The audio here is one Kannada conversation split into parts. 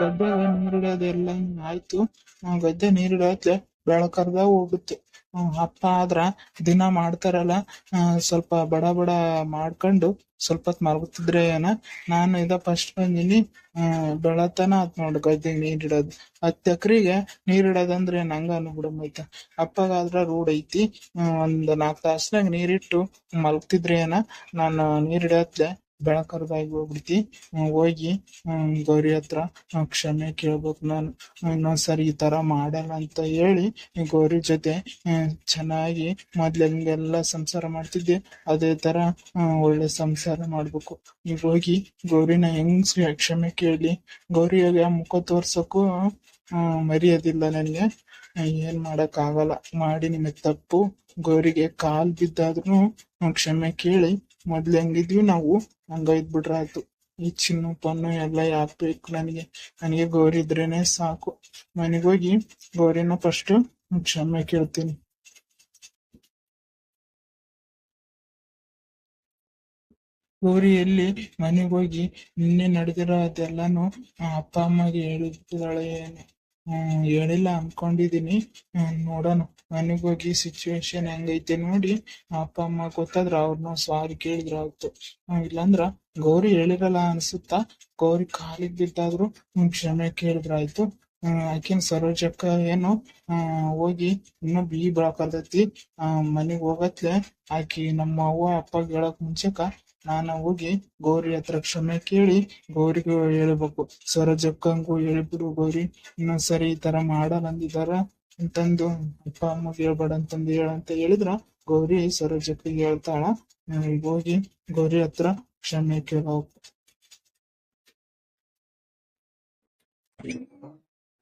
ಗದ್ದೆಗೆ ನೀರಿಡೋದೆಲ್ಲ ಆಯ್ತು. ಗದ್ದೆ ನೀರಿಡೋತ್ಲೆ ಬೆಳಕರ್ದ ಹೋಗುತ್ತೆ ಅಪ್ಪ ಆದ್ರ ದಿನ ಮಾಡ್ತಾರಲ್ಲ ಸ್ವಲ್ಪ ಬಡ ಬಡ ಮಾಡ್ಕೊಂಡು ಸ್ವಲ್ಪ ಹೊತ್ತು ಮಲಗುತ್ತಿದ್ರೆ ಏನ, ನಾನು ಇದ ಫಸ್ಟ್ ಬಂದಿನಿ ಬೆಳತನ ಆತ್ ನೋಡು ಗದ್ದೆ ನೀರಿಡೋದು. ಹತ್ತು ಎಕರೆಗೆ ನೀರಿಡೋದಂದ್ರೆ ನಂಗ ಅನ್ಬಿಡಮೈತ ಅಪ್ಪಗಾದ್ರ ರೂಢ ಐತಿ ಒಂದ್ ನಾಲ್ಕು ತಾಸ್ನಾಗ ನೀರಿಟ್ಟು ಮಲಗ್ತಿದ್ರೆ ಏನ, ನಾನು ನೀರಿಡತ್ಲೆ ಬೆಳಕರ್ದಾಗಿ ಹೋಗ್ಬಿಡ್ತಿ. ಹೋಗಿ ಗೌರಿ ಹತ್ರ ಕ್ಷಮೆ ಕೇಳ್ಬೇಕು. ನಾನು ಇನ್ನೊಂದ್ಸರಿ ಈ ತರ ಮಾಡಲ್ಲ ಅಂತ ಹೇಳಿ ಗೌರಿ ಜೊತೆ ಚೆನ್ನಾಗಿ ಮೊದ್ಲು ಹೆಂಗೆಲ್ಲ ಸಂಸಾರ ಮಾಡ್ತಿದ್ದೆ. ಅದೇ ತರ ಒಳ್ಳೆ ಸಂಸಾರ ಮಾಡ್ಬೇಕು. ಈಗ ಹೋಗಿ ಗೌರಿನ ಹೆಂಗ್ ಕ್ಷ- ಕ್ಷಮೆ ಕೇಳಿ. ಗೌರಿಯಾಗ ಮುಖ ತೋರ್ಸಕ್ಕೂ ಮರ್ಯಾದಿಲ್ಲ ನನಗೆ ಏನ್ ಮಾಡಕ್ ಆಗಲ್ಲ ಮಾಡಿ ನಿಮಗ್ ತಪ್ಪು. ಗೌರಿಗೆ ಕಾಲ್ ಬಿದ್ದಾದ್ರೂ ಕ್ಷಮೆ ಕೇಳಿ. ಮೊದ್ಲು ಹೆಂಗಿದ್ವಿ ನಾವು, ಹಂಗ ಇದ್ಬಿಟ್ರೆ ಆಯ್ತು. ಈ ಚಿನ್ನು ಪನ್ನು ಎಲ್ಲ ಯಾಕೆ ಬೇಕು ನನಗೆ? ನನಗೆ ಗೌರಿ ಇದ್ರೇನೆ ಸಾಕು. ಹೋಗಿ ಗೌರಿನ ಫಸ್ಟ್ ಕ್ಷಮೆ ಕೇಳ್ತೀನಿ. ಗೌರಿ ಎಲ್ಲಿ ಮನೆಗೆ ಹೋಗಿ ನಿನ್ನೆ ನಡೆದಿರೋ ಅದೆಲ್ಲಾನು ಅಪ್ಪ ಅಮ್ಮಗೆ ಹೇಳಿದ್ದಾಳೆ ಏನು ಹೇಳಿಲ್ಲ ಅನ್ಕೊಂಡಿದೀನಿ. ನೋಡೋಣ. ಮನೆಗೆ ಹೋಗಿ ಸಿಚುವೇಶನ್ ಹೆಂಗೈತೆ ನೋಡಿ ಅಪ್ಪ, ಅಮ್ಮ ಗೊತ್ತಾದ್ರ ಅವ್ರನ್ನ ಸಾರಿ ಕೇಳಿದ್ರ ಆಯ್ತು ಇಲ್ಲಾಂದ್ರ ಗೌರಿ ಹೇಳಿರಲ್ಲ ಅನ್ಸುತ್ತಾ? ಗೌರಿ ಕಾಲಿಗೆ ಬಿದ್ದಾದ್ರು ಕ್ಷಮೆ ಕೇಳಿದ್ರಾಯ್ತು. ಆಕಿನ್ ಸರೋಜಕ್ಕ ಏನು ಹೋಗಿ ಇನ್ನೂ ಬಿ ಬೆಳಕರ್ತೈತಿ ಆ, ಮನೆಗ್ ಹೋಗತ್ಲೆ ಆಕಿ ನಮ್ಮ ಅವ್ವ ಅಪ್ಪ ಹೇಳಕ್ ಮುಂಚೆಕ ನಾನ ಹೋಗಿ ಗೌರಿ ಹತ್ರ ಕ್ಷಮೆ ಕೇಳಿ ಗೌರಿಗೂ ಹೇಳ್ಬೇಕು. ಸ್ವರಜಕ್ಕಂಗೂ ಹೇಳ್ಬಿಡು ಗೌರಿ, ಇನ್ನೊಂದ್ಸರಿ ಈ ತರ ಮಾಡಲ್ಲ ಅಂದಿದಾರ ಅಂತಂದು ಅಪ್ಪ ಅಮ್ಮಗೆ ಹೇಳ್ಬೇಡ ಅಂತಂದು ಹೇಳಂತ ಹೇಳಿದ್ರ ಗೌರಿ ಸ್ವರಜಕ್ಕಿಗೆ ಹೇಳ್ತಾಳ. ಹೋಗಿ ಗೌರಿ ಹತ್ರ ಕ್ಷಮೆ ಕೇಳಬೇಕು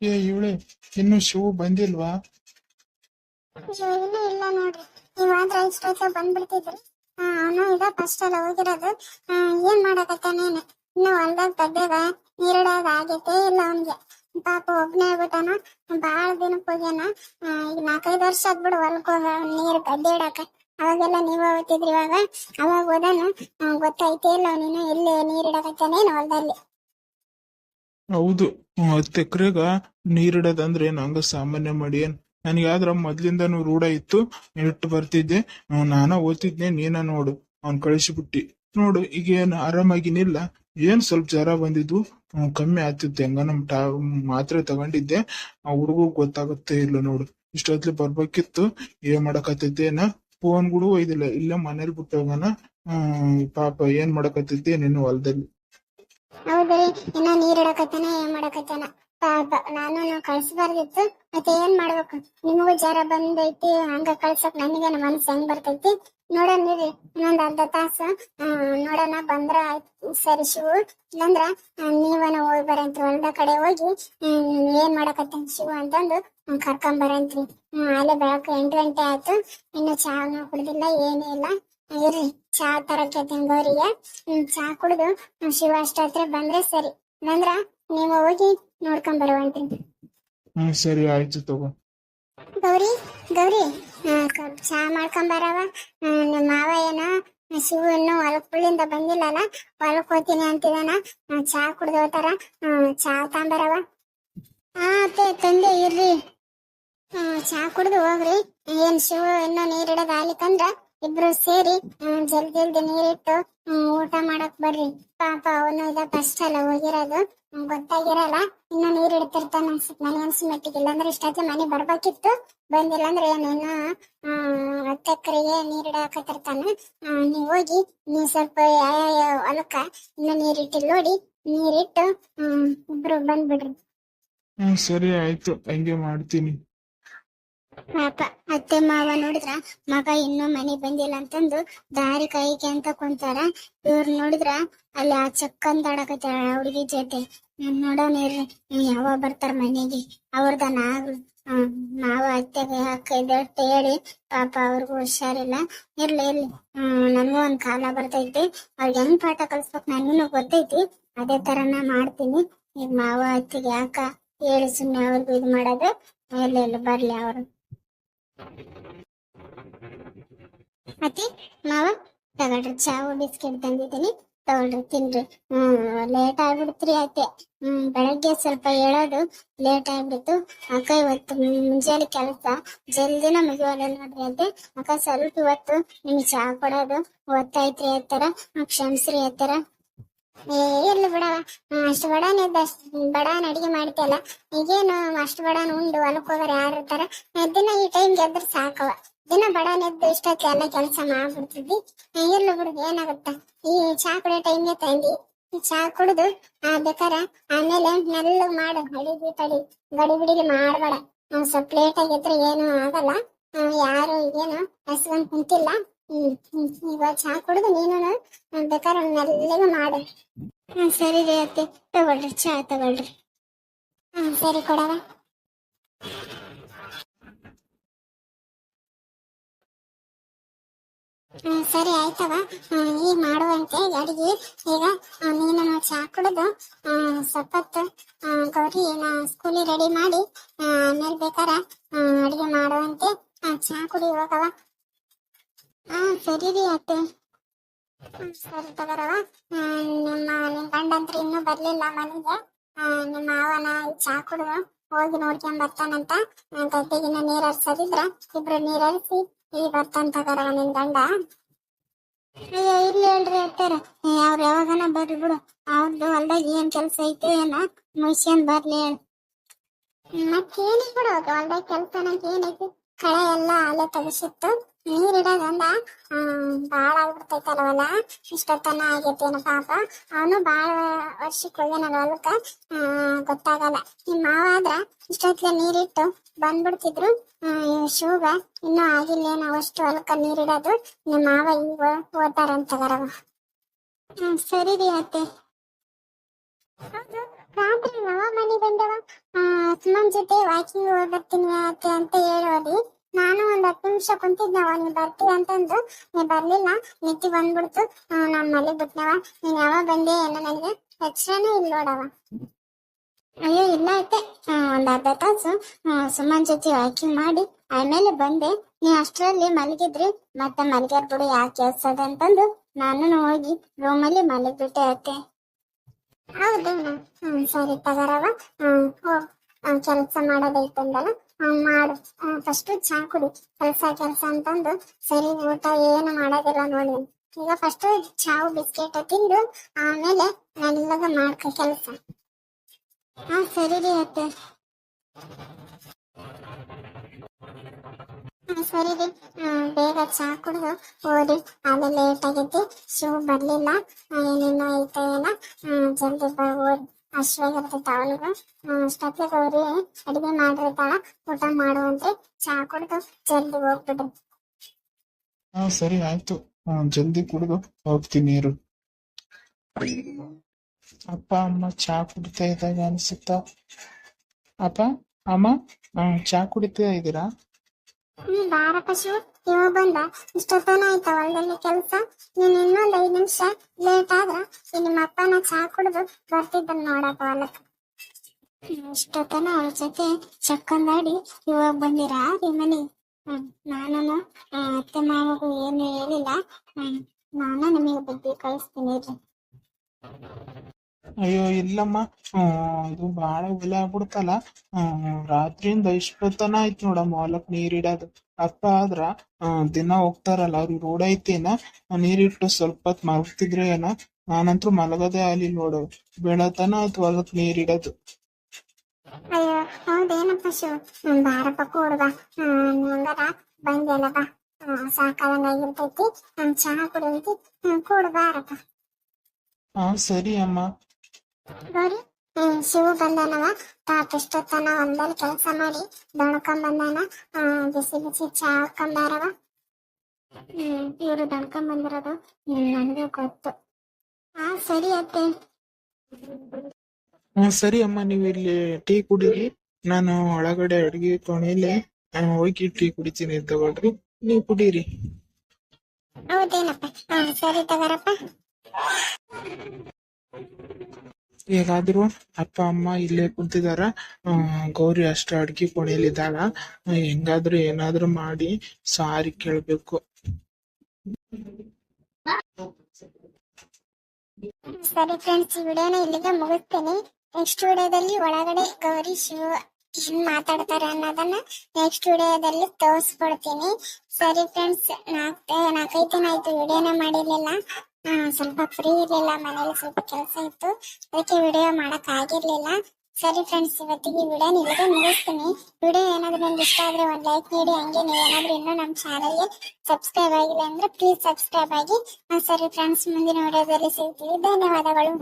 ಏ, ಇವಳೆ, ಇನ್ನು ಶಿವು ಬಂದಿಲ್ವಾ? ಇಲ್ಲ ನೋಡ್ರಿ. ನೀವಾದ್ರ ಇಷ್ಟೊತ್ತ ಬಂದ್ಬಿಡ್ತಿದ್ರಿ ಅವನು ಈಗ ಫಸ್ಟ್ ಅಲ್ಲ ಹೋಗಿರೋದು. ಏನ್ ಮಾಡಕತ್ತಾನೇನು ಇನ್ನು ಹೊಲ್ದಾಗ ಬದ್ದೇವ ನೀರಿಡೋದ್ ಆಗೈತೆ ಇಲ್ಲ ಅವನಿಗೆ. ಪಾಪ ಒಬ್ನೇ ಆಗ್ಬಿಟ್ಟಾನ. ಬಾಳ ದಿನಕ್ಕೆ ಹೋಗ್ಯಾನ. ಈಗ ನಾಲ್ಕೈದು ವರ್ಷ ಆದ್ಬಿಡು ಹೊಲಕ್ ಹೋಗ, ನೀರ್ ಗದ್ದೆ ಇಡಾಕ ಅವಾಗೆಲ್ಲ ನೀವ್ ಹೋಗ್ತಿದ್ರಿ ಇವಾಗ? ಅವಾಗ ಹೋದಾನು. ಗೊತ್ತೈತೆ ಇಲ್ಲ ನೀನು ಎಲ್ಲಿ ನೀರ್ ಇಡಕತ್ತಾನೇನು ಹೊಲದಲ್ಲಿ. ಹೌದು. ಹತ್ತು ಎಕರೆಗ ನೀರಿಡೋದಂದ್ರೆ ನಂಗ ಸಾಮಾನ್ಯ ಮಾಡಿ ಏನ್ ನನಗೆ ಆದ್ರ ಮೊದ್ಲಿಂದನು ರೂಢ ಇತ್ತು, ಇಟ್ಟು ಬರ್ತಿದ್ದೆ. ನಾನ ಓದ್ತಿದ್ನೆ ನೀನ ನೋಡು, ಅವ್ನ್ ಕಳಿಸಿಬಿಟ್ಟಿ. ನೋಡು, ಈಗ ಏನ್ ಆರಾಮಾಗಿನಿಲ್ಲ, ಏನ್ ಸ್ವಲ್ಪ ಜ್ವರ ಬಂದಿದ್ವು ಕಮ್ಮಿ ಆಗ್ತಿತ್ತು. ಹೆಂಗ ನಮ್ ಟಾ, ಮಾತ್ರೆ ತಗೊಂಡಿದ್ದೆ. ಆ ಹುಡುಗ ಗೊತ್ತಾಗುತ್ತೆ ಇಲ್ಲ ನೋಡು. ಇಷ್ಟೊತ್ಲಿ ಬರ್ಬೇಕಿತ್ತು, ಏನ್ ಮಾಡಕತ್ತಿದ್ದೇನ? ಫೋನ್ ಕೂಡ ಒಯ್ದಿಲ್ಲ, ಇಲ್ಲ ಮನೇಲಿ ಬಿಟ್ಟು ಹೋಗೋಣ ಪಾಪ ಏನ್ ಮಾಡಕತ್ತಿದ್ದೆ, ನಿನ್ನ ಹೊಲದಲ್ಲಿ. ಹೌದ್ರಿ, ಇನ್ನ ನೀರ್ ಇಡಕತ್ತಾನ, ಏನ್ ಮಾಡಕತ್ತಾನ? ಪಾಪ ನಾನು ಕಳ್ಸಬಾರ್ದಿತ್ತು, ಮತ್ತೆ ಏನ್ ಮಾಡ್ಬೇಕು? ನಿಮಗೂ ಜ್ವರ ಬಂದೈತಿ, ಹಂಗ ಕಳ್ಸಕ್ ನನಗೆ ಮನಸ್ಸು ಹೆಂಗ್ ಬರ್ತೈತಿ? ನೋಡೋಣ ರೀ ಇನ್ನೊಂದ್ ಅರ್ಧ ತಾಸ ನೋಡೋಣ, ಬಂದ್ರ ಆಯ್ತು, ಸರಿ ಶಿವು. ಇಲ್ಲಂದ್ರ ನೀವನ ಹೋಗಿ ಬರಂತ್ರಿ, ಹೊಲ್ದ ಕಡೆ ಹೋಗಿ ಏನ್ ಮಾಡಕತ್ತೆ ಶಿವು ಅಂತಂದು ಕರ್ಕೊಂಡ್ ಬರಂತ್ರಿ. ಅಲ್ಲೇ ಬೆಳಕು ಎಂಟು ಗಂಟೆ ಆಯ್ತು, ಇನ್ನು ಚಹಾನು ಕುಡ್ದಿಲ್ಲ, ಏನೂ ಇಲ್ಲ. ಇರ್ರಿ ಚಾ ತರಕ್ಕೆ ತಿಂಗೋರಿಗೆ ಚಾ ಕುಡ್ದು, ಶಿವ ಶಿವ ಅಷ್ಟತ್ರ ಬಂದ್ರೆ ಸರಿ. ಇಲ್ಲಂದ್ರ ನೀವು ಹೋಗಿ ನೋಡ್ಕೊಂಡ್ ಬರುವಂತ್ರಿ ಹ್ಮ್ ಸರಿ ಆಯ್ತು ತಗೋ. ಗೌರಿ ಗೌರಿ ಆ, ಸ್ವಲ್ಪ ಚಾ ಮಾಡ್ಕೊಂಡ್ ಬರವ. ಆ, ಮಾವ ಏನೋ ಶಿವು ಇನ್ನು ಹೊಲಕ್ ಪುಳ್ಳಿಂದ ಬಂದಿಲ್ಲಲ್ಲ ಹೊಲಕ್ ಹೋಗ್ತೀನಿ ಅಂತಿದಾನ. ಆ, ಚಾ ಕುಡ್ದು ಹೋತಾರ ಆ, ಚಾ ತಗೊಂಬರವ ಹಾ ಅತ್ತೆ ತಂದೆ ಇರ್ರಿ. ಆ, ಚಾ ಕುಡ್ದು ಹೋಗ್ರಿ. ಏನ್ ಶಿವು ಇನ್ನೂ ನೀರಿಡೋದ್ ಆಗ್ಲಿಕ್ಕಂದ್ರ ಇಬ್ರು ಸೇರಿ ಜಲ್ ಜಲ್ದಿ ಜಲ್ದಿ ನೀರಿಟ್ಟು ಊಟ ಮಾಡಕ್ ಬರ್ರಿ. ಪಾಪ ಅವನು ಇದ ಫಸ್ಟ್ ಅಲ್ಲ, ಹೋಗಿರೋದು. ಗೊತ್ತಾಗಿರಲ್ಲ. ಇನ್ನ ನೀರ್ ಇಡ್ತಿರ್ತಾನ ಅನ್ಸುತ್ತೆ. ನನಗೆ ಅನ್ಸು ಮಟ್ಟಿಗೆ. ಇಲ್ಲಾಂದ್ರೆ ಇಷ್ಟೊತ್ತು ಮನೆ ಬರ್ಬೇಕಿತ್ತು. ಬಂದಿಲ್ಲ ಅಂದ್ರೆ ಏನೇನು ಅತ್ತಕ್ಕರಿಗೆ ನೀರ್ ಇಡಾಕತ್ತಿರ್ತಾನ ನೀವ್ ಹೋಗಿ, ನೀವ್ ಸ್ವಲ್ಪ ಯಾವ ಹೊಲಕ್ಕ ಇನ್ನ ನೀರ್ ಇಟ್ಟಿಲ್ಲ ನೋಡಿ, ನೀರಿಟ್ಟು ಇಬ್ರು ಬಂದ್ಬಿಡ್ರಿ. ಹ್ಮ್, ಸರಿ ಆಯ್ತು. ಹಂಗೆ ಮಾಡ್ತೀನಿ. ಪಾಪ ಅತ್ತೆ, ಮಾವ ನೋಡಿದ್ರ ಮಗ ಇನ್ನೂ ಮನೆ ಬಂದಿಲ್ಲ ಅಂತಂದು ದಾರಿ ಕೈಗೆ ಅಂತ ಕುಂತಾರ. ಇವ್ರು ನೋಡಿದ್ರ ಅಲ್ಲಿ ಆ ಆಡಕತ್ತಾಳ ಹುಡುಗಿ ಜೊತೆ. ನೋಡೋಣ ಯಾವಾಗ ಬರ್ತಾರ ಮನೆಗೆ? ಅವ್ರದನ ಮಾವ ಅತ್ತೆಗೆ ಇದಟ್ಟು ಹೇಳಿ ಪಾಪ ಅವ್ರಿಗೂ ಹುಷಾರಿಲ್ಲ. ಇರ್ಲಿ ಇರ್ಲಿ. ನನಗೂ ಒಂದ್ ಕಾಲ ಬರ್ತೈತಿ. ಅವ್ರಿಗೆ ಹೆಂಗ್ ಪಾಠ ಕಲ್ಸ್ಬೇಕು ನನಗೂ ಗೊತ್ತೈತಿ. ಅದೇ ತರನ ಮಾಡ್ತೀನಿ. ಈಗ ಮಾವ ಅತ್ತಿಗೆ ಯಾಕ ಹೇಳಿ ಸುಮ್ಮನೆ ಅವ್ರಿಗೂ ಇದು ಮಾಡೋದು? ಎಲ್ಲಿ ಎಲ್ಲಿ ಬರ್ಲಿ ಅವರು. ಅತ್ತಿ, ಮಾವ, ತಗೊಳ್ರಿ, ಚಾವು ಬಿಸ್ಕೆಟ್ ತಂದಿದ್ದೀನಿ. ತಗೊಳ್ರಿ, ತಿನ್ರಿ. ಹ್ಮ್ ಲೇಟ್ ಆಗ್ಬಿಡ್ತ್ರಿ ಅತ್ತೆ. ಹ್ಮ್, ಬೆಳಗ್ಗೆ ಸ್ವಲ್ಪ ಹೇಳೋದು ಲೇಟ್ ಆಗ್ಬಿಡ್ತು. ಅಕ್ಕ ಇವತ್ತು ಮುಂಜಾನೆ ಕೆಲಸ. ಜಲ್ದಿನ ಮುಗಿಯೋಲ್ಲ ನೋಡ್ರಿ ಅತ್ತೆ. ಅಕ್ಕ ಸ್ವಲ್ಪ ಇವತ್ತು ನಿಮ್ಗೆ ಚಾ ಕೊಡೋದು. ಒತ್ತಾಯ್ತ್ರಿ ಅತ್ತಾರ. ಕ್ಷಮಿಸ್ರಿ ಅತ್ತಾರ. ಇರ್ಲಿ ಬಿಡವ. ಅಷ್ಟು ಬಡಾನ ಇದ್ದ ಬಡಾನ್ ಅಡಿಗೆ ಮಾಡ್ತಿಯಲ್ಲ. ಈಗೇನು ಅಷ್ಟು ಬಡಾನ್ ಉಂಡು, ಹೊಲಕ್ ಯಾರು ಇರ್ತಾರ? ದಿನ ಈ ಟೈಮ್ ಗೆದ್ರ ಸಾಕವ. ದಿನ ಬಡಾನ್ ಎದ್ದು ಇಷ್ಟೊತ್ತಿ ಎಲ್ಲ ಕೆಲಸ ಮಾಡ್ಬಿಡ್ತಿದ್ವಿ ಇರ್ಲಿ ಬಿಡುದು ಏನಾಗುತ್ತ? ಈ ಚಾ ಕುಡಿಯೋ ಟೈಮ್ಗೆ ತಂದಿ. ಚಾ ಕುಡಿದು ಬೇಕಾರ, ಆಮೇಲೆ ಮೆಲ್ಲಗ್ ಮಾಡು. ಅಡಿಗೆ ಪಡಿ, ಗಡಿ ಬಿಡಿಗೆ ಮಾಡ್ಬೇಡ. ಸ್ವಲ್ಪ ಲೇಟ್ ಆಗಿದ್ರೆ ಏನು ಆಗಲ್ಲ. ಯಾರು ಏನು ಹಸ್ಕೊಂಡ್ ಕುಂತಿಲ್ಲ. ಈಗ ಚಾ ಕುಡಿದು ನೀನು ಬೇಕಾದ್ರೆ ಮೆಲ್ಲಗೆ ಮಾಡು. ಹ್ಮ್, ಸರಿ ರೀ ಅತ್ತೆ. ತಗೊಳ್ರಿ, ಚಾ ತಗೊಳ್ರಿ. ಹ್ಮ್, ಸರಿ ಕೊಡವ. ಹ್ಮ್, ಸರಿ ಆಯ್ತವ. ಈಗ ಮಾಡುವಂತೆ ಅಡಿಗೆ. ಈಗ ನೀನು ಚಾ ಕುಡಿದು ಸಪತ್ತು ಗೌರಿ, ನಾ ಸ್ಕೂಲಿಗೆ ರೆಡಿ ಮಾಡಿ ಆಮೇಲೆ ಬೇಕಾರ ಅಡಿಗೆ ಮಾಡುವಂತೆ ಚಾ ಕುಡಿ ಹೋಗವ. ಹಾ, ಸರಿ ರೀ ಅತ್ತೆ. ಸರಿ ತಗೋರವ ನಿಮ್ಮ ನಿಮ್ ಗಂಡಂತ್ರ ಇನ್ನೂ ಬರ್ಲಿಲ್ಲ ಮನೆಗೆ. ನಿಮ್ಮ ಮಾವನ ಚಾ ಕುಡಿದು ಹೋಗಿ ನೋಡ್ಕೊಂಡ್ ಬರ್ತಾನಂತ. ನೀರ ನೀರ್ ಹರ್ಸೋದಿದ್ರ ಇಬ್ರು ನೀರ್ ಹರಿಸಿ ಈಗ ಬರ್ತಾನ ತಗರ ನಿನ್ ಗಂಡ. ಅಯ್ಯೋ, ಇರ್ಲಿ ಹೇಳ್ರಿ ಅತ್ತಾರ. ಅವ್ರ ಯಾವಾಗನ ಬರ್ರಿ ಬಿಡು. ಅವ್ರದ್ದು ಹೊಲ್ದಾಗ ಏನ್ ಕೆಲ್ಸ ಐತೆ ಏನ ಮುಗಿಸ್ಕೊಂಡ್ ಬರ್ಲಿ ಹೇಳು. ಮತ್ತೇನಿಲ್ಲ ಬಿಡು. ಹೊಲ್ದಾಗ ಕೆಲ್ಸ ನಂಗೆ ಏನೈತಿ ಕಳೆ ಎಲ್ಲ ಅಲ್ಲೇ ತೆಗಿಸಿತ್ತು. ನೀರ್ ಇಡೋದಂದ ಬಾಳ ಆಗ್ಬಿಡ್ತೈತಲ್ಲ ಹೊಲ ಇಷ್ಟೊತ್ತನ ಆಗೈತೇನು ಪಾಪ. ಅವನು ಬಾಳ ವರ್ಷಕ್ಕೆ ಹೋಗ್ಯಾನಲ್ಲ ಹೊಲಕ್ಕ ಗೊತ್ತಾಗಲ್ಲ. ನಿಮ್ ಮಾವ ಆದ್ರ ಇಷ್ಟೊತ್ತಿಗೆ ನೀರಿಟ್ಟು ಬಂದ್ಬಿಡ್ತಿದ್ರು. ಶಿವಗ ಇನ್ನೂ ಆಗಿಲ್ಲ ಏನೋ ಅಷ್ಟು ಹೊಲಕ್ಕ ನೀರಿಡೋದು. ನಿಮ್ಮ ಮಾವ ಈಗ ಓದ್ತಾರಂತ ತಗರವ ಹ್ಮ್, ಸರಿ ರೀ ಅತ್ತೆ. ರಾತ್ರಿ ಮಾವ ಮನೆ ಬಂದವ? ಸುಮ್ಮನ್ ಜೊತೆ ವಾಕಿಂಗ್ ಹೋಗ್ಬರ್ತೀನಿ ಅತ್ತೆ ಅಂತ ಹೇಳೋದಿ. ನಾನು ಒಂದ್ ಹತ್ತು ನಿಮಿಷ ಕುಂತಿದ್ನವ ನೀ ಬರ್ತೀಯ ಅಂತಂದು. ನೀ ಬರ್ಲಿಲ್ಲ ನಿತ್ತಿ ಬಂದ್ಬಿಡ್ತು. ನಾನ್ ಮನೆ ಬಿಟ್ನವ. ನೀನ್ ಯಾವಾಗ ಬಂದೆ ಏನೋ ನನಗೆ ಎಚ್ಚರನೇ ಇಲ್ಲ ನೋಡವ. ಅಯ್ಯೋ, ಇಲ್ಲ ಐತೆ ಒಂದ್ ಅರ್ಧ ತಾಸು. ಸುಮ್ಮನ್ ಜೊತೆ ವಾಕಿಂಗ್ ಮಾಡಿ, ಆಮೇಲೆ ಬಂದೆ. ನೀ ಅಷ್ಟರಲ್ಲಿ ಮಲಗಿದ್ರಿ, ಮತ್ತೆ ಮಲಗ್ಯಾರ ಬಿಡು ಯಾಕೆ ಕೆಲ್ಸದ ಅಂತಂದು ನಾನು ಹೋಗಿ ರೂಮಲ್ಲಿ ಮಲಗ್ಬಿಟ್ಟೆ ಅತ್ತೆ. ಹೌದು ಹ್ಮ್, ಸರಿ ತಗರವ. ಹ್ಮ್, ಹೋಗ್. ಕೆಲಸ ಮಾಡೋದೈತಂದಲ್ಲ. ಮಾಡು ಫಸ್ಟ್ ಚಾ ಕುಡಿ. ಕೆಲ್ಸ ಕೆಲ್ಸ ಅಂತಂದು, ಸರಿ, ಊಟ ಏನು ಮಾಡೋದಿಲ್ಲ ನೋಡಿ. ಈಗ ಫಸ್ಟ್ ಚಾವು, ಬಿಸ್ಕೆಟ್ ತಿಂದು, ಆಮೇಲೆ ಮೆಲ್ಲಗ ಮಾಡ್ಕೊ ಕೆಲಸ. ಹಾ, ಸರಿ ರೀ ಅತ್ತೆ. ಸರಿ ರೀ. ಬೇಗ ಚಾ ಕುಡಿದು ಓದಿ. ಆಮೇಲೆ ಲೇಟ್ ಆಗೈತಿ ಶೂ ಬರ್ಲಿಲ್ಲ. ಏನೇನೋ ಐತೆ ಏನ. ಜಲ್ದಿ ಬಾ, ಓದಿ. ಅಶ್ವಾಗಿರ್ತೈತೆ ಅವನಿಗೂ ಅಷ್ಟೊತ್ತಿಗೆ ಗೌರಿ ಅಡಿಗೆ ಮಾಡಿರ್ತಾಳ ಊಟ ಮಾಡುವಂತೆ ಚಾ ಕುಡಿದು ಜಲ್ದಿ ಹೋಗ್ಬಿಡ್ರಿ ಹಾ ಸರಿ ಆಯ್ತು. ಹಾ ಜಲ್ದಿ ಕುಡಿದು ಹೋಗ್ತೀನಿ ನೀರು ಅಪ್ಪ ಅಮ್ಮ ಚಾ ಕುಡಿತಾ ಇದ್ದಾಗ ಅನ್ಸುತ್ತ? ಅಪ್ಪ ಅಮ್ಮ ಆ, ಚಾ ಕುಡಿತಾ ಇದ್ದೀರಾ? ಹ್ಮ್ ಬಾರಪ್ಪ ಶಿವ. ಇವ ಬಂದ ಇಷ್ಟೊತ್ತನ ಆಯ್ತ ಹೊಲದಲ್ಲಿ ಕೆಲ್ಸ? ನೀನ್ ಇನ್ನೊಂದ್ ಐದ್ ನಿಮಿಷ ಲೇಟ್ ಆದ್ರ ನಿಮ್ಮ ಅಪ್ಪನ ಚಾ ಕುಡಿದು ಬರ್ತಿದ್ದ ನೋಡಪ್ಪ ಹೊಲಕ್ ಇಷ್ಟೊತ್ತನ ಅವಳ ಜೊತೆ ಚಕ್ಕಂದಾಡಿ ಇವಾಗ ಬಂದಿರಾ ರೀ ಮನಿ? ನಾನು ಅತ್ತೆ ಮಾವಗೂ ಏನು ಹೇಳಿಲ್ಲ. ನಾನು ನಿಮಗೆ ಬಗ್ಗೆ ಕಳಿಸ್ತೀನಿ ರೀ. ಅಯ್ಯೋ ಇಲ್ಲಮ್ಮ. ಹ್ಮ್, ಇದು ಬಾಳ ಬೆಲೆ ಆಗ್ಬಿಡ್ತಲ್ಲ. ಹ್ಮ್, ರಾತ್ರಿಯಿಂದ ಇಷ್ಟೊತ್ತನ ಆಯ್ತು ನೋಡಮ್ಮ ಹೊಲಕ್ ನೀರಿಡೋದು. ಅಪ್ಪ ಆದ್ರ ದಿನ ಹೋಗ್ತಾರಲ್ಲ ಅವ್ರಿಗೆ ರೋಡ್ ಐತೇನ? ನೀರಿಟ್ಟು ಸ್ವಲ್ಪ ಹೊತ್ ಮಲಗ್ತಿದ್ರೆ ಏನ? ನಾನಂತೂ ಮಲಗದೆ ಆಗ್ಲಿಲ್ಲ ನೋಡು. ಬೆಳತನ ಆಯ್ತು ಹೊಲಕ್ ನೀರಿಡೋದು. ಅಯ್ಯೋ ಹೌದೇನಪ್ಪ ಶಿವ ಬಾರಪ್ಪ ಕೂಡ್ ಬಾ ಹ್ಮ್ ಹಂಗಾರ ಬಂದೆಲ್ಲ ಬಾ ಹ್ಮ್ ಚಹಾ ಕುಡಿಯೈತಿ. ಕೂಡ್ ಬಾರಪ್ಪ. ಹಾ ಸರಿ ಅಮ್ಮ. ಹ್ಮ್ ಶಿವು ಬಂದಾನವ. ಪಾಪ ಇಷ್ಟೊತ್ತನ ಹೊಲ್ದಲ್ಲಿ ಕೆಲಸ ಮಾಡಿ ದೊಣ್ಕೊಂಡ್ ಬಂದಾನ. ಆ, ಬಿಸಿ ಬಿಸಿ ಚಾ ಹಾಕೊಂಡಾರವ ಇವ್ರು ದೊಣ್ಕೊಂಡ್ ಬಂದಿರೋದು ನನಗೆ ಗೊತ್ತು. ಆ ಸರಿ ಅತ್ತೆ. ಹ್ಮ್ ಸರಿ ಅಮ್ಮ ನೀವು ಇಲ್ಲಿ ಟೀ ಕುಡಿರಿ. ನಾನು ಒಳಗಡೆ ಅಡ್ಗೆ ಕೋಣೆಯಲ್ಲಿ ನಾನು ಹೋಗಿ ಟೀ ಕುಡಿತೀನಿ ತಗೊಳ್ರಿ ನೀವು ಕುಡೀರಿ. ಹೌದೇನಪ್ಪ? ಹಾ ಸರಿ ತಗೋರಪ್ಪ. ಹೇಗಾದ್ರು ಅಪ್ಪ, ಅಮ್ಮ ಇಲ್ಲೇ ಕುಂತಿದಾರ. ಗೌರಿ ಅಷ್ಟ ಅಡ್ಗಿ ಕೋಣೆಯಲ್ಲಿ ಹೆಂಗಾದ್ರು ಏನಾದ್ರು ಮಾಡಿ ಸಾರಿ ಕೇಳ್ಬೇಕು. ಸರಿ ಫ್ರೆಂಡ್ಸ್ ಈ ವಿಡಿಯೋನ ಇಲ್ಲಿಗೆ ಮುಗಿಸ್ತೇನೆ. ನೆಕ್ಸ್ಟ್ ವಿಡಿಯೋದಲ್ಲಿ ಒಳಗಡೆ ಗೌರಿ, ಶಿವ ಏನ್ ಮಾತಾಡ್ತಾರೆ ಅನ್ನೋದನ್ನ ನೆಕ್ಸ್ಟ್ ವಿಡಿಯೋದಲ್ಲಿ ತೋರಿಸ್ಕೊಡ್ತೀನಿ. ಸರಿ ಫ್ರೆಂಡ್ಸ್ ನಾಲ್ಕ ನಾಲ್ಕೈದು ದಿನ ಆಯ್ತು ವಿಡಿಯೋನ ಮಾಡಿರ್ಲಿಲ್ಲ. ಸ್ವಲ್ಪ ಫ್ರೀ ಇರ್ಲಿಲ್ಲ, ಮನೇಲಿ ಸ್ವಲ್ಪ ಕೆಲಸ ಇತ್ತು. ಅದಕ್ಕೆ ವಿಡಿಯೋ ಮಾಡಕ್ ಆಗಿರ್ಲಿಲ್ಲ. ಸರಿ ಫ್ರೆಂಡ್ಸ್ ಇವತ್ತಿಗೆ ವಿಡಿಯೋ ಇಲ್ಲಿಗೆ ಮುಗಿಸ್ತೀನಿ. ವಿಡಿಯೋ ಏನಾದ್ರು ನಿಮ್ಗೆ ಇಷ್ಟ ಆದ್ರೆ ಒಂದ್ ಲೈಕ್ ನೀಡಿ ಹಂಗೆ ನೀವೇನಾದ್ರೂ ಇನ್ನೂ ನಮ್ಮ ಚಾನಲ್ಗೆ ಸಬ್ಸ್ಕ್ರೈಬ್ ಆಗಿಲ್ಲ ಅಂದ್ರೆ ಪ್ಲೀಸ್ ಸಬ್ಸ್ಕ್ರೈಬ್ ಆಗಿ. ಸರಿ ಫ್ರೆಂಡ್ಸ್ ಮುಂದಿನ ವಿಡಿಯೋದಲ್ಲಿ ಸಿಗ್ತೀವಿ. ಧನ್ಯವಾದಗಳು.